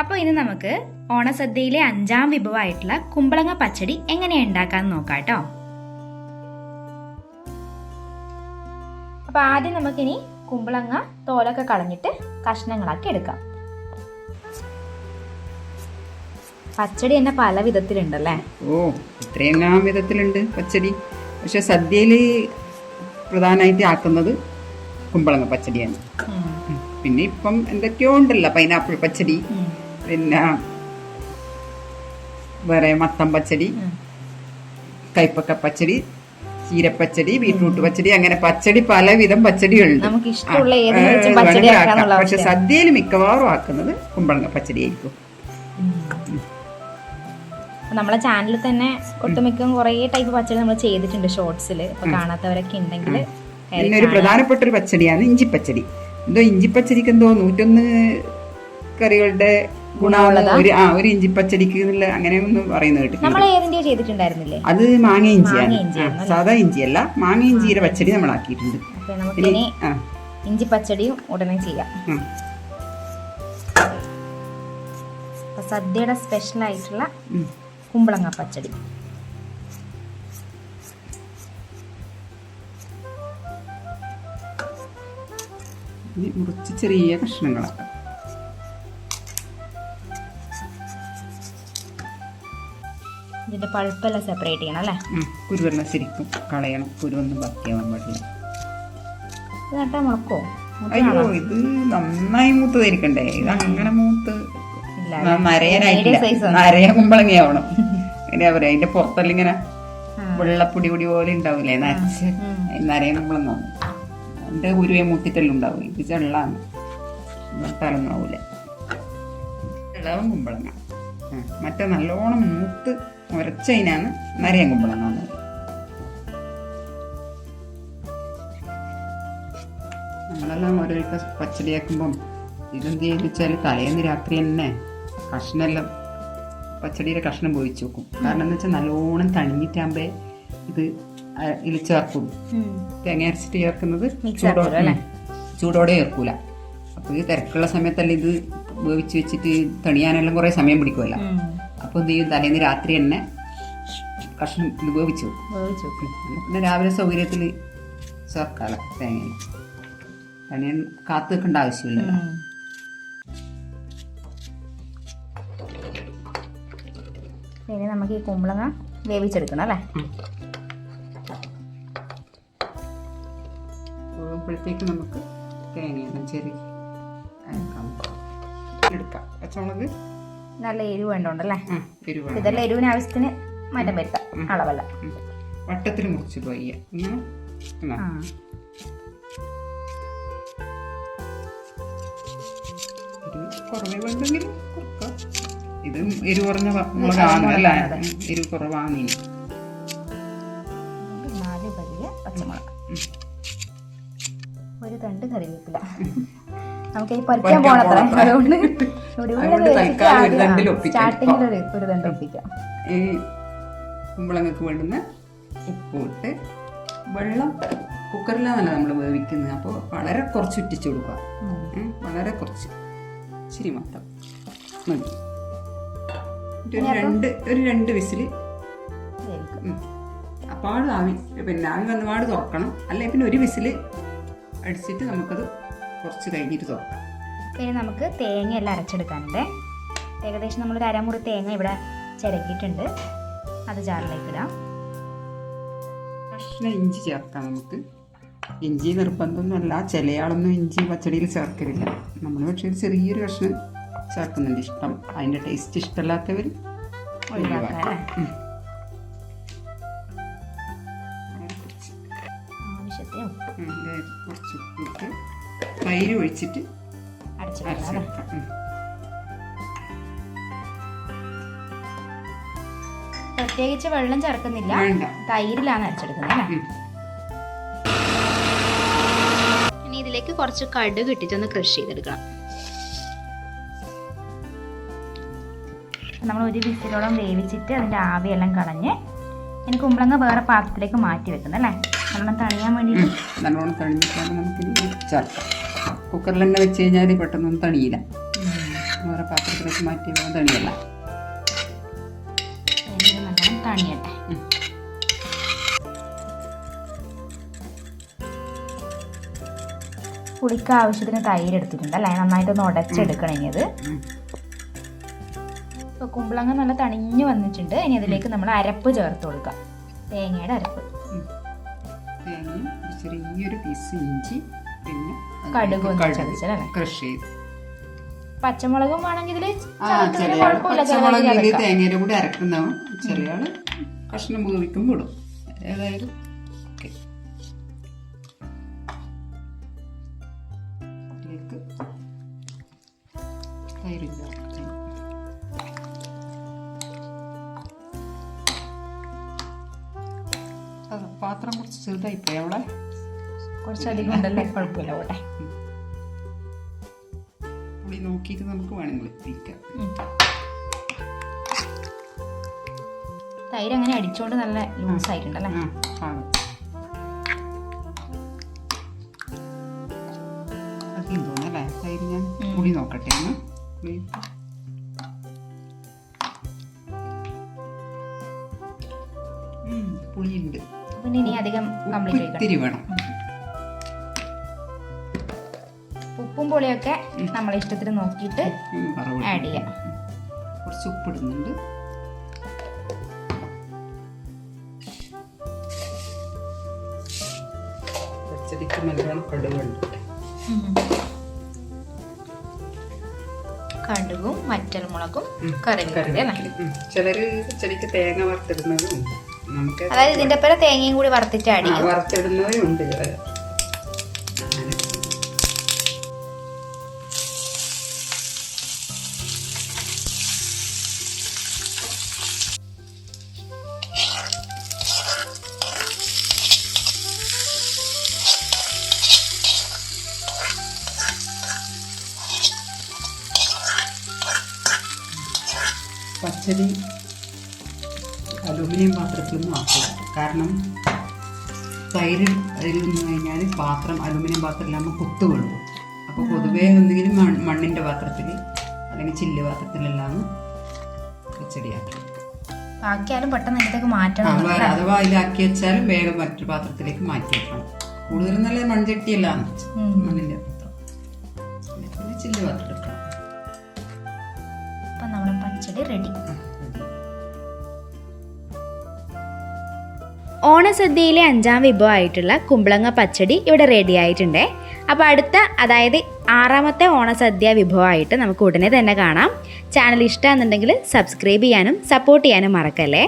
അപ്പോൾ ഇന്ന് നമുക്ക് ഓണസദ്യയിലെ അഞ്ചാം വിഭവമായിട്ടുള്ള കുമ്പളങ്ങ പച്ചടി എങ്ങനെ ഉണ്ടാക്കാന്ന് നോക്കാം കേട്ടോ. അപ്പോൾ ആദ്യം നമുക്കിനി കുമ്പളങ്ങ തോലൊക്കെ കളഞ്ഞിട്ട് കഷ്ണങ്ങളാക്കി എടുക്കാം. പച്ചടി തന്നെ പല വിധത്തിലുണ്ടല്ലേ? ഓ ഇത്രയെല്ലാം വിധത്തിലുണ്ട് പച്ചടി. പക്ഷെ സദ്യയിൽ പ്രധാനമായിട്ട് ആക്കുന്നത് കുമ്പളങ്ങ പച്ചടിയാണ്. പിന്നെ ഇപ്പം എന്തൊക്കെയോ ഉണ്ടല്ലോ പൈനാപ്പിൾ പച്ചടി. പിന്നെ വേറെ മത്തം പച്ചടി കൈപ്പക്ക പച്ചടി ചീരപ്പച്ചടി ബീട്രൂട്ട് പച്ചടി അങ്ങനെ പച്ചടി പലവിധം പച്ചടികളുണ്ട്. പക്ഷെ സദ്യയിൽ മിക്കവാറും ആക്കുന്നത് കുമ്പളങ്ങ പച്ചടി ആയിരിക്കും നമ്മളെ ചാനലിൽ തന്നെ ഒട്ടുമിക്കും കുറേ ടൈപ്പ് പച്ചടി നമ്മൾ ചെയ്തിട്ടുണ്ട് ഷോർട്സിൽ കാണാത്തവരൊക്കെ ഉണ്ടെങ്കിൽ പിന്നെ ഒരു പ്രധാനപ്പെട്ട ഒരു പച്ചടിയാണ് ഇഞ്ചിപ്പച്ചടി. എന്തോ ഇഞ്ചിപ്പച്ചടിക്ക് എന്തോ നൂറ്റൊന്ന് കറികളുടെ ഗുണമുള്ളത് ഒരു ആ ഒരു ഇഞ്ചിപ്പച്ചടിക്ക് എന്നുള്ള അങ്ങനെ ഒന്ന് പറയുന്നത് കേട്ടിട്ടുണ്ട് നമ്മൾ ഏതിന്റെയോ ചെയ്തിട്ടുണ്ടായിരുന്നില്ലേ? അത് മാങ്ങ ഇഞ്ചിയാണ്. മാങ്ങ ഇഞ്ചി അല്ല? സാധാ ഇഞ്ചിയല്ല. മാങ്ങ ഇഞ്ചിയുടെ പച്ചടി നമ്മൾ ആക്കിയിട്ടുണ്ട്. അപ്പൊ നമുക്കിനി ആ. ഇഞ്ചി പച്ചടിയും ഉടനെ ചെയ്യാം. അപ്പൊ സദ്യയുടെ സ്പെഷ്യൽ ആയിട്ടുള്ള ഉം. കുമ്പളങ്ങ പച്ചടി. ഇനി മുറിച്ച് ചെറിയ കഷ്ണങ്ങളാക്കാം. ഇതിന്റെ പഴുപ്പെല്ലാം സെപ്പറേറ്റ് ചെയ്യണം അല്ലേ. കുരുവെല്ലാം ശരിക്കും കളയണം. കുരുവൊന്നും ഭക്തിയാവാൻ പാടില്ല. ഇത് മുളക്കോ അയ്യോ ഇത് നന്നായി മൂത്തതായിരിക്കണ്ടേ ഇത് അങ്ങനെ മൂത്ത് നരയനായിട്ടില്ല. നരയ കുമ്പളങ്ങയാവണം. അങ്ങനെയാ പറയാ അതിന്റെ പുറത്തെല്ലാം ഇങ്ങനെ. വെള്ളപ്പൊടി പൊടി പോലെ ഉണ്ടാവില്ലേ? നരച്ച്. നരയ കുമ്പളങ്ങ എന്റെ ഗുരുവെ മൂത്തിട്ടെല്ലാം ഉണ്ടാവും. ഇത് ചെള്ളാണ് ആവൂല ഇളവൻ കുമ്പളങ്ങ. മറ്റേ നല്ലോണം മൂത്ത് ഉരച്ചതിനാണ് നരയൻ കുമ്പളം എന്നത് നമ്മളെല്ലാം ഓരോരുത്തർ പച്ചടിയാക്കുമ്പം ഇതെന്ത് ചെയ്ത് വെച്ചാൽ തലേന്ന് രാത്രി തന്നെ കഷ്ണമെല്ലാം പച്ചടിയുടെ കഷ്ണം പൊഴിച്ചു വെക്കും. കാരണം എന്ന് വെച്ചാൽ നല്ലോണം തണിഞ്ഞിട്ടാകുമ്പേ ഇത് ഇതിൽ ചേർക്കുള്ളൂ തേങ്ങ അരച്ചിട്ട് ചേർക്കുന്നത് ചൂടോടെ. ചൂടോടെ ചേർക്കൂല. അപ്പോൾ ഈ തിരക്കുള്ള സമയത്തല്ല ഇത് വേവിച്ച് വെച്ചിട്ട് തണിയാനെല്ലാം കുറേ സമയം പിടിക്കുമല്ലോ. അപ്പോൾ എന്ത് ചെയ്യും? തലേന്ന് രാത്രി തന്നെ കഷ്ണം വേവിച്ച് വേവിച്ച്. പിന്നെ രാവിലെ സൗകര്യത്തിൽ ചേർക്കാല തേങ്ങ. തേങ്ങ കാത്തു വെക്കേണ്ട ആവശ്യമില്ലല്ലോ ഉം. ഇനി നമുക്ക് ഈ കുമ്പളങ്ങ വേവിച്ചെടുക്കണം അല്ലേ? വേവുമ്പോഴത്തേക്ക് നമുക്ക് തേങ്ങ ചെറിയ എടുക്കാം. പച്ചമുളക് നല്ല എരിവ് വേണ്ടോണ്ടല്ലേ? ഇതെല്ലാം എരിവിന് ആവശ്യത്തിന് മാറ്റം വരുത്താം. അളവല്ല. വട്ടത്തിൽ മുറിച്ചിട്ട് വയ്യ കുറവേ വേണ്ടെങ്കിൽ ഇത് എരിവ് കുറഞ്ഞ മുളകാണ് അല്ല എരിവ് കുറവാണ് ഇനി. നാല് വലിയ പച്ചമുളക്. ഒരു തണ്ട് കറിവേപ്പില. നമുക്ക് ഈ പൊരിക്കാൻ പോണത്ര. അതുകൊണ്ട്. സ്റ്റാർട്ടിങ്ങിൽ ഒരു തണ്ട് ഒപ്പിക്കാം. ഈ കുമ്പളങ്ങക്ക് വേണ്ടുന്ന ഉപ്പിട്ട് വെള്ളം കുക്കറിലാണല്ലോ നമ്മൾ വേവിക്കുന്നത്. അപ്പോൾ വളരെ കുറച്ച് ഇട്ടിച്ചു കൊടുക്കുക. വളരെ കുറച്ച്. ശരി മൊത്തം മതി. ഒരു രണ്ട് ഒരു രണ്ട് വിസിൽ അപ്പാട് ആവി പിന്നെ ആവി വന്നപാട് തുറക്കണം. അല്ലെങ്കിൽ പിന്നെ ഒരു വിസിൽ അടിച്ചിട്ട് നമുക്കത് കുറച്ച് കഴിഞ്ഞിട്ട് തുറക്കാം. ഇനി നമുക്ക് തേങ്ങ എല്ലാം അരച്ചെടുക്കാനുണ്ട്. ഏകദേശം നമ്മളൊരു അരമുറി തേങ്ങ ഇവിടെ ചിരക്കിയിട്ടുണ്ട് അത് ജാറിലേക്ക് ഇടാം. കഷ്ണ ഇഞ്ചി ചേർക്കാം നമുക്ക്. ഇഞ്ചി നിർബന്ധമൊന്നുമല്ല. ചിലയാളൊന്നും ഇഞ്ചി പച്ചടിയിൽ ചേർക്കലില്ല. നമ്മൾ പക്ഷേ ഒരു ചെറിയൊരു കഷ്ണം ചേർക്കുന്നുണ്ട്. ഇഷ്ടം. അതിന്റെ ടേസ്റ്റ് ഇഷ്ടമല്ലാത്തവർ ഒഴിവാക്കാം. ആവശ്യത്തിന് ഉപ്പ്. കുറച്ച് ഉപ്പിട്ട് തൈര് ഒഴിച്ചിട്ട് അരച്ചെടുക്കാം പ്രത്യേകിച്ച് വെള്ളം ചേർക്കുന്നില്ല. തൈരിലാണ് അരച്ചെടുക്കുന്നത് അല്ലേ? ഇനി ഇതിലേക്ക് കുറച്ച് കടുക് ഇട്ടിട്ടൊന്ന് ക്രഷ് ചെയ്തെടുക്കണം. നമ്മൾ ഒരു വിസിലോളം വേവിച്ചിട്ട് അതിന്റെ ആവിയെല്ലാം കളഞ്ഞ് ഇനി കുമ്പളങ്ങ വേറെ പാത്രത്തിലേക്ക് മാറ്റി വെക്കുന്നത് അല്ലേ? നല്ലോണം തണിയാൻ വേണ്ടിയിട്ട്. നല്ലോണം തണിഞ്ഞിട്ടാണ് നമുക്കിനി ചേർക്കാം. കുക്കറിൽ തന്നെ വെച്ച് കഴിഞ്ഞാൽ പെട്ടെന്നൊന്നും തണിയില്ല. വേറെ പാത്രത്തിലേക്ക് മാറ്റി വെക്കാൻ തണിയല്ല. നല്ലോണം തണിയട്ടെ. പുളിക്കാവശ്യത്തിന് പുളിക്ക് ആവശ്യത്തിന് തൈര് എടുത്തിട്ടുണ്ട് അല്ലേ? നന്നായിട്ടൊന്ന് ഉടച്ചെടുക്കണം ഇനി അത്. കുമ്പളങ്ങ നല്ല തണിഞ്ഞു വന്നിട്ടുണ്ട്. ഇനി അതിലേക്ക് നമ്മൾ അരപ്പ് ചേർത്ത് കൊടുക്കാം. തേങ്ങയുടെ അരപ്പ്. തേങ്ങയും ചെറിയൊരു പീസ് ഇഞ്ചി പിന്നെ കടുക് ക്രഷ് ചെയ്ത്. പച്ചമുളകും വേണമെങ്കിൽ ഇതിൽ ആ ചില ആൾ പച്ചമുളകിൽ തേങ്ങയുടെ കൂടി അരക്കുന്നതും ചെറിയ ആൾ കഷ്ണം വേവിക്കുമ്പോൾ ഇടും. ഏതായാലും തൈര് ചേർക്കാം. പാത്രം കുറച്ച് ചെറുതായിപ്പോയി അവളെ കുറച്ചധികം ഉണ്ടല്ലേ കുഴപ്പമില്ല അവിടെ പുളി നോക്കിയിട്ട് നമുക്ക് വേണമെങ്കിൽ എത്തിക്കാം തൈര് അങ്ങനെ അടിച്ചോണ്ട് നല്ല ലൂസ് ആയിട്ടുണ്ടല്ലേ? അധികം തോന്നല്ലേ? തൈര് ഞാൻ. പുളി നോക്കട്ടെ ഒന്ന്. പുളി. പുളിയുണ്ട്. പിന്നെ ഇനി അധികം കംപ്ലീറ്റ് വേണം. ഉപ്പും പുളിയൊക്കെ നമ്മളെ ഇഷ്ടത്തിന് നോക്കിയിട്ട് ആഡ് ചെയ്യാം. കുറച്ച് ഉപ്പിടുന്നുണ്ട് പച്ചടിക്ക് നല്ലോണം കടുകുണ്ട്. കടുകും മറ്റൽ മുളകും കറി. ചിലര് പച്ചടിക്ക് തേങ്ങ വറുത്തിടുന്നതും നമുക്ക് അതായത് ഇതിന്റെ പേരെ തേങ്ങയും കൂടി വറുത്തിട്ട് ആഡ് ആ, ഉണ്ട് പച്ചടി അലുമിനിയം പാത്രത്തിലൊന്നും ആക്കുക കാരണം തൈര് അതിൽ നിന്ന് കഴിഞ്ഞാൽ പാത്രം അലുമിനിയം പാത്രത്തിലാകുമ്പോൾ കുത്തു വീഴും അപ്പോൾ പൊതുവേ എന്തെങ്കിലും മണ് മണ്ണിന്റെ പാത്രത്തിൽ അല്ലെങ്കിൽ ചില്ല് പാത്രത്തിലെല്ലാം പച്ചടിയാക്കും ബാക്കിയാലും പെട്ടെന്ന് ഇതിലേക്ക് മാറ്റണം അഥവാ അതിലാക്കി വെച്ചാലും വേഗം മറ്റൊരു പാത്രത്തിലേക്ക് മാറ്റി വെക്കണം. കൂടുതലും നല്ല മൺചട്ടിയല്ലാന്ന് ഉം. മണ്ണിന്റെ പാത്രം ചില്ല് പാത്രം എടുക്കണം അപ്പം നമ്മുടെ പച്ചടി റെഡി ഓണസദ്യയിലെ അഞ്ചാം വിഭവമായിട്ടുള്ള കുമ്പളങ്ങ പച്ചടി ഇവിടെ റെഡി ആയിട്ടുണ്ട്. അപ്പോൾ അടുത്ത അതായത് ആറാമത്തെ ഓണസദ്യ വിഭവമായിട്ട് നമുക്ക് ഉടനെ തന്നെ കാണാം. ചാനൽ ഇഷ്ടമാണെന്നുണ്ടെങ്കിൽ സബ്സ്ക്രൈബ് ചെയ്യാനും സപ്പോർട്ട് ചെയ്യാനും മറക്കല്ലേ?